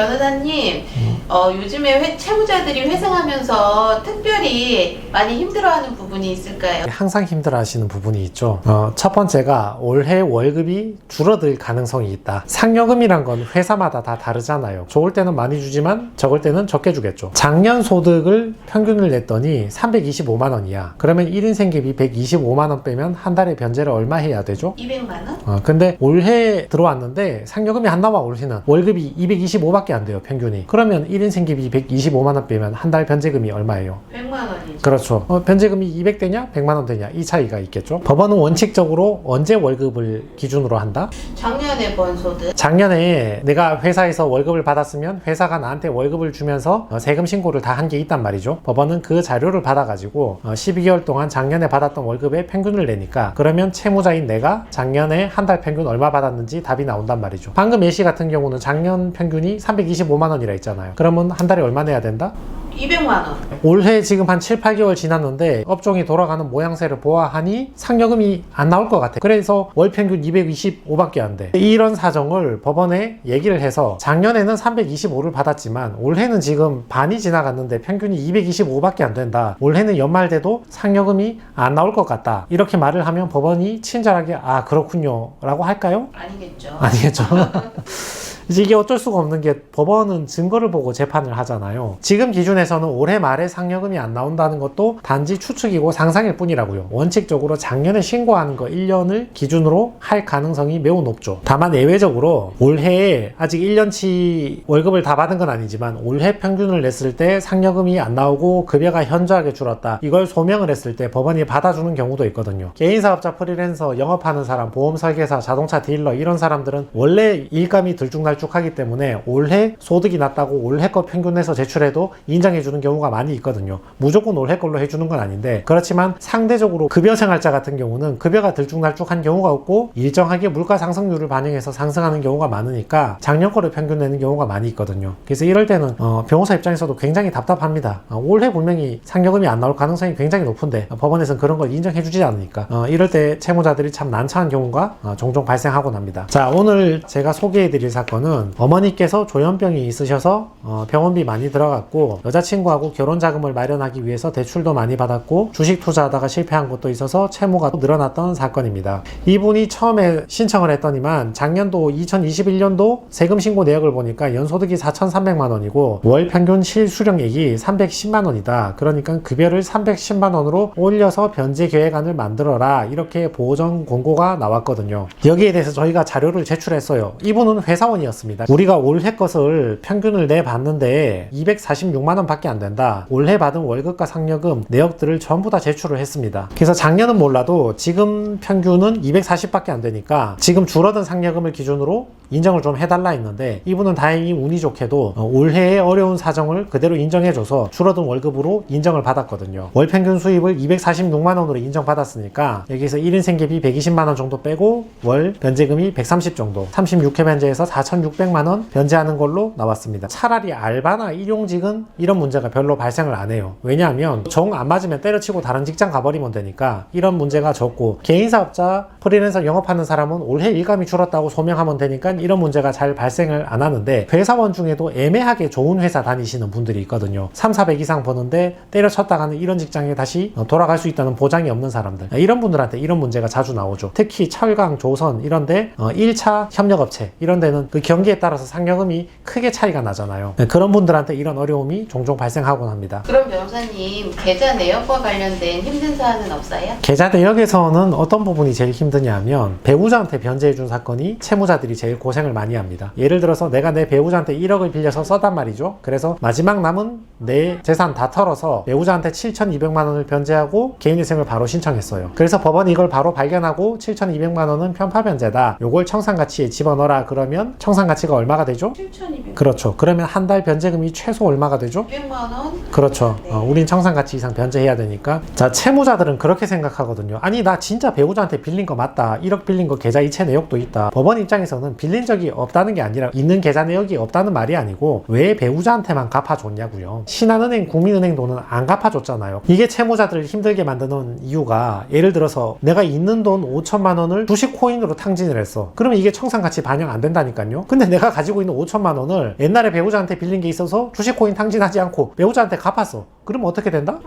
변호사님, 어, 요즘에 회- 채무자들이 회생하면서 특별히 많이 힘들어하는 부분이 있을까요? 항상 힘들어하시는 부분이 있죠. 어, 첫 번째가 올해 월급이 줄어들 가능성이 있다. 상여금이란 건 회사마다 다 다르잖아요. 좋을 때는 많이 주지만 적을 때는 적게 주겠죠. 작년 소득을 평균을 냈더니 325만 원이야. 그러면 1인 생계비 125만 원 빼면 한 달에 변제를 얼마 해야 되죠? 200만 원? 어, 근데 올해 들어왔는데 상여금이 안 나와 올해는 월급이 225밖에 안 돼요 평균이 그러면 1인 생계비 125만 원 빼면 한 달 변제금이 얼마예요? 100만 원이죠. 그렇죠. 어, 변제금이 200 되냐 100만 원 되냐 이 차이가 있겠죠. 법원은 원칙적으로 언제 월급을 기준으로 한다? 작년에 번 소득. 작년에 내가 회사에서 월급을 받았으면 회사가 나한테 월급을 주면서 어, 세금 신고를 다 한 게 있단 말이죠. 법원은 그 자료를 받아가지고 어, 12개월 동안 작년에 받았던 월급의 평균을 내니까 그러면 채무자인 내가 작년에 한 달 평균 얼마 받았는지 답이 나온단 말이죠. 방금 예시 같은 경우는 작년 평균이 325만 원이라 했잖아요. 그 러면 한 달에 얼마 내야 된다? 200만 원. 올해 지금 한 7, 8개월 지났는데 업종이 돌아가는 모양새를 보아하니 상여금이 안 나올 것 같아. 그래서 월 평균 225밖에 안 돼. 이런 사정을 법원에 얘기를 해서 작년에는 325를 받았지만 올해는 지금 반이 지나갔는데 평균이 225밖에 안 된다. 올해는 연말 돼도 상여금이 안 나올 것 같다. 이렇게 말을 하면 법원이 친절하게 아 그렇군요 라고 할까요? 아니겠죠. 아니겠죠. 이게 어쩔 수가 없는 게 법원은 증거를 보고 재판을 하잖아요. 지금 기준에서는 올해 말에 상여금이 안 나온다는 것도 단지 추측이고 상상일 뿐이라고요. 원칙적으로 작년에 신고하는 거 1년을 기준으로 할 가능성이 매우 높죠. 다만 예외적으로 올해에 아직 1년치 월급을 다 받은 건 아니지만 올해 평균을 냈을 때 상여금이 안 나오고 급여가 현저하게 줄었다. 이걸 소명을 했을 때 법원이 받아주는 경우도 있거든요. 개인 사업자 프리랜서 영업하는 사람, 보험 설계사, 자동차 딜러 이런 사람들은 원래 일감이 들쭉날쭉 하기 때문에 올해 소득이 낮다고 올해 거 평균에서 제출해도 인정해 주는 경우가 많이 있거든요. 무조건 올해 걸로 해주는 건 아닌데 그렇지만 상대적으로 급여 생활자 같은 경우는 급여가 들쭉날쭉한 경우가 없고 일정하게 물가 상승률을 반영해서 상승하는 경우가 많으니까 작년 거를 평균 내는 경우가 많이 있거든요. 그래서 이럴 때는 어, 변호사 입장에서도 굉장히 답답합니다. 어, 올해 분명히 상여금이 안 나올 가능성이 굉장히 높은데 어, 법원에서는 그런 걸 인정해 주지 않으니까 어, 이럴 때 채무자들이 참 난처한 경우가 어, 종종 발생하곤 합니다. 자 오늘 제가 소개해 드릴 사건은 어머니께서 조현병이 있으셔서 어, 병원비 많이 들어갔고 여자친구하고 결혼 자금을 마련하기 위해서 대출도 많이 받았고 주식 투자하다가 실패한 것도 있어서 채무가 늘어났던 사건입니다. 이분이 처음에 신청을 했더니만 작년도 2021년도 세금 신고 내역을 보니까 연소득이 4,300만 원이고 월 평균 실수령액이 310만 원이다. 그러니까 급여를 310만 원으로 올려서 변제 계획안을 만들어라. 이렇게 보정 공고가 나왔거든요. 여기에 대해서 저희가 자료를 제출했어요. 이분은 회사원이었 습니다. 우리가 올해 것을 평균을 내봤는데 246만 원 밖에 안 된다. 올해 받은 월급과 상여금 내역들을 전부 다 제출을 했습니다. 그래서 작년은 몰라도 지금 평균은 240밖에 안 되니까 지금 줄어든 상여금을 기준으로 인정을 좀 해달라 했는데 이분은 다행히 운이 좋게도 어, 올해의 어려운 사정을 그대로 인정해줘서 줄어든 월급으로 인정을 받았거든요. 월 평균 수입을 246만 원으로 인정받았으니까 여기서 1인 생계비 120만 원 정도 빼고 월 변제금이 130 정도 36회 변제해서 4,600만 원 변제하는 걸로 나왔습니다. 차라리 알바나 일용직은 이런 문제가 별로 발생을 안 해요. 왜냐하면 정 안 맞으면 때려치고 다른 직장 가버리면 되니까 이런 문제가 적고 개인 사업자 프리랜서 영업하는 사람은 올해 일감이 줄었다고 소명하면 되니까 이런 문제가 잘 발생을 안 하는데 회사원 중에도 애매하게 좋은 회사 다니시는 분들이 있거든요. 3, 400 이상 버는데 때려쳤다가는 이런 직장에 다시 어, 돌아갈 수 있다는 보장이 없는 사람들 이런 분들한테 이런 문제가 자주 나오죠. 특히 철강, 조선 이런데 1차 협력업체 이런 데는 그 경기에 따라서 상여금이 크게 차이가 나잖아요. 네, 그런 분들한테 이런 어려움이 종종 발생하곤 합니다. 그럼 변호사님, 계좌 내역과 관련된 힘든 사안은 없어요? 계좌 내역에서는 어떤 부분이 제일 힘드냐면 배우자한테 변제해준 사건이 채무자들이 제일 고 생을 많이 합니다. 예를 들어서 내가 내 배우자한테 1억을 빌려서 썼단 말이죠. 그래서 마지막 남은 내 재산 다 털어서 배우자한테 7,200만 원을 변제하고 개인회생을 바로 신청했어요. 그래서 법원이 이걸 바로 발견하고 7,200만 원은 편파 변제다. 요걸 청산가치에 집어넣어라 그러면 청산가치가 얼마가 되죠? 7,200. 그렇죠. 그러면 한 달 변제금이 최소 얼마가 되죠? 200만 원? 그렇죠. 네. 어, 우린 청산가치 이상 변제해야 되니까. 자, 채무자들은 그렇게 생각하거든요. 아니, 나 진짜 배우자한테 빌린 거 맞다. 1억 빌린 거 계좌 이체 내역도 있다. 법원 입장에서는 빌린 적이 없다는 게 아니라 있는 계좌 내역이 없다는 말이 아니고 왜 배우자한테만 갚아줬냐고요. 신한은행, 국민은행 돈은 안 갚아줬잖아요. 이게 채무자들을 힘들게 만드는 이유가 예를 들어서 내가 있는 돈 5천만 원을 주식 코인으로 탕진을 했어. 그러면 이게 청산가치 반영 안 된다니까요. 근데 내가 가지고 있는 5천만 원을 옛날에 배우자한테 빌린 게 있어서 주식 코인 탕진하지 않고 배우자한테 갚았어. 그러면 어떻게 된다?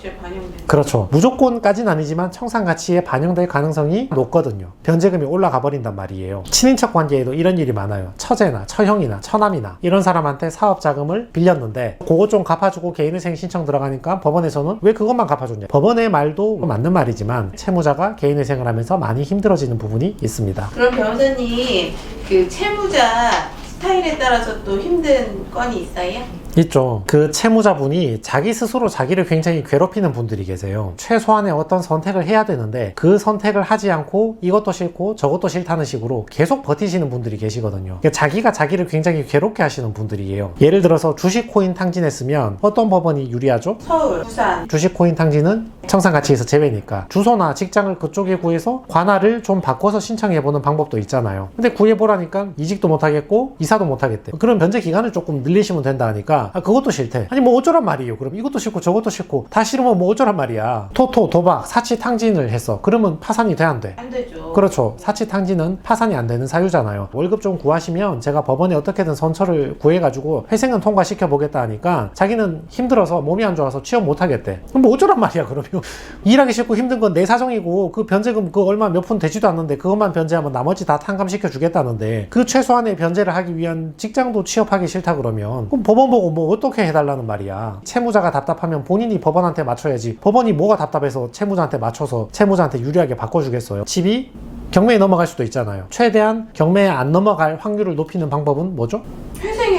청산가치에 반영된. 그렇죠. 무조건까지는 아니지만 청산 가치에 반영될 가능성이 높거든요. 변제금이 올라가 버린단 말이에요. 친인척 관계에도 이런 일이 많아요. 처제나 처형이나 처남이나 이런 사람한테 사업 자금을 빌렸는데 그거 좀 갚아주고 개인회생 신청 들어가니까 법원에서는 왜 그것만 갚아줬냐. 법원의 말도 맞는 말이지만 채무자가 개인회생을 하면서 많이 힘들어지는 부분이 있습니다. 그럼 변호사님 그 채무자 스타일에 따라서 또 힘든 건이 있어요? 있죠. 그 채무자분이 자기 스스로 자기를 굉장히 괴롭히는 분들이 계세요. 최소한의 어떤 선택을 해야 되는데 그 선택을 하지 않고 이것도 싫고 저것도 싫다는 식으로 계속 버티시는 분들이 계시거든요. 그러니까 자기가 자기를 굉장히 괴롭게 하시는 분들이에요. 예를 들어서 주식 코인 탕진했으면 어떤 법원이 유리하죠? 서울, 부산. 주식 코인 탕진은 청산 가치에서 제외니까 주소나 직장을 그쪽에 구해서 관할을 좀 바꿔서 신청해보는 방법도 있잖아요. 근데 구해보라니까 이직도 못하겠고 이사도 못하겠대. 그럼 변제 기간을 조금 늘리시면 된다 하니까 아, 그것도 싫대. 아니 뭐 어쩌란 말이에요. 그럼 이것도 싫고 저것도 싫고 다 싫으면 뭐 어쩌란 말이야. 토토 도박 사치 탕진을 했어. 그러면 파산이 돼 안 돼? 안 되죠. 그렇죠. 사치 탕진은 파산이 안 되는 사유잖아요. 월급 좀 구하시면 제가 법원에 어떻게든 선처를 구해가지고 회생은 통과시켜 보겠다 하니까 자기는 힘들어서 몸이 안 좋아서 취업 못 하겠대. 그럼 뭐 어쩌란 말이야, 그러면. 일하기 싫고 힘든 건 내 사정이고 그 변제금 그 얼마 몇 푼 되지도 않는데 그것만 변제하면 나머지 다 탕감시켜 주겠다는데 그 최소한의 변제를 하기 위한 직장도 취업하기 싫다 그러면 그럼 법원 보고 뭐 어떻게 해달라는 말이야. 채무자가 답답하면 본인이 법원한테 맞춰야지. 법원이 뭐가 답답해서 채무자한테 맞춰서 채무자한테 유리하게 바꿔주겠어요. 집이 경매에 넘어갈 수도 있잖아요. 최대한 경매에 안 넘어갈 확률을 높이는 방법은 뭐죠?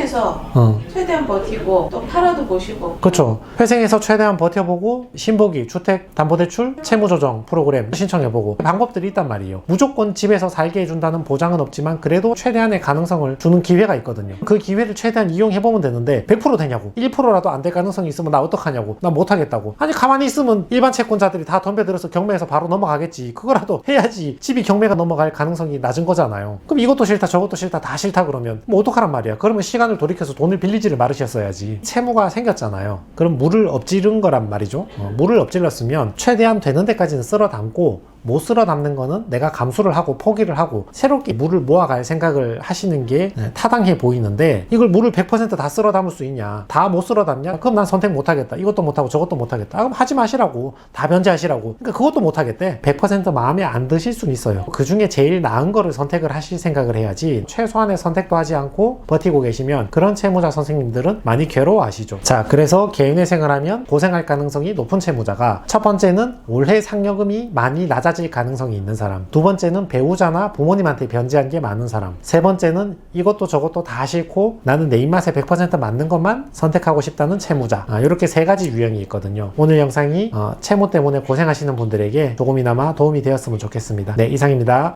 회생해서 어. 최대한 버티고 또 팔아도 보시고. 그렇죠. 회생해서 최대한 버텨보고 신보기, 주택, 담보대출, 채무조정 프로그램 신청해보고 방법들이 있단 말이에요. 무조건 집에서 살게 해준다는 보장은 없지만 그래도 최대한의 가능성을 주는 기회가 있거든요. 그 기회를 최대한 이용해보면 되는데 100% 되냐고. 1%라도 안 될 가능성이 있으면 나 어떡하냐고. 나 못하겠다고. 아니 가만히 있으면 일반 채권자들이 다 덤벼들어서 경매에서 바로 넘어가겠지. 그거라도 해야지. 집이 경매가 넘어갈 가능성이 낮은 거잖아요. 그럼 이것도 싫다 저것도 싫다 다 싫다 그러면 뭐 어떡하란 말이야. 그러면 시간을 돌이켜서 돈을 빌리지를 말으셨어야지. 채무가 생겼잖아요. 그럼 물을 엎지른 거란 말이죠. 어, 물을 엎질렀으면 최대한 되는 데까지는 쓸어 담고 못 쓸어 담는 거는 내가 감수를 하고 포기를 하고 새롭게 물을 모아갈 생각을 하시는 게 네, 타당해 보이는데 이걸 물을 100%다 쓸어 담을 수 있냐? 다 못 쓸어 담냐? 그럼 난 선택 못 하겠다. 이것도 못 하고 저것도 못 하겠다. 아, 그럼 하지 마시라고. 다 변제하시라고. 그러니까 그것도 못 하겠대. 100% 마음에 안 드실 수는 있어요. 그 중에 제일 나은 거를 선택을 하실 생각을 해야지 최소한의 선택도 하지 않고 버티고 계시면 그런 채무자 선생님들은 많이 괴로워하시죠. 자 그래서 개인회생을 하면 고생할 가능성이 높은 채무자가 첫 번째는 올해 상여금이 많이 낮아 질 가능성이 있는 사람. 두 번째는 배우자나 부모님한테 변제한 게 많은 사람. 세 번째는 이것도 저것도 다 싫고 나는 내 입맛에 100% 맞는 것만 선택하고 싶다는 채무자. 아, 이렇게 세 가지 유형이 있거든요. 오늘 영상이 어, 채무 때문에 고생하시는 분들에게 조금이나마 도움이 되었으면 좋겠습니다. 네 이상입니다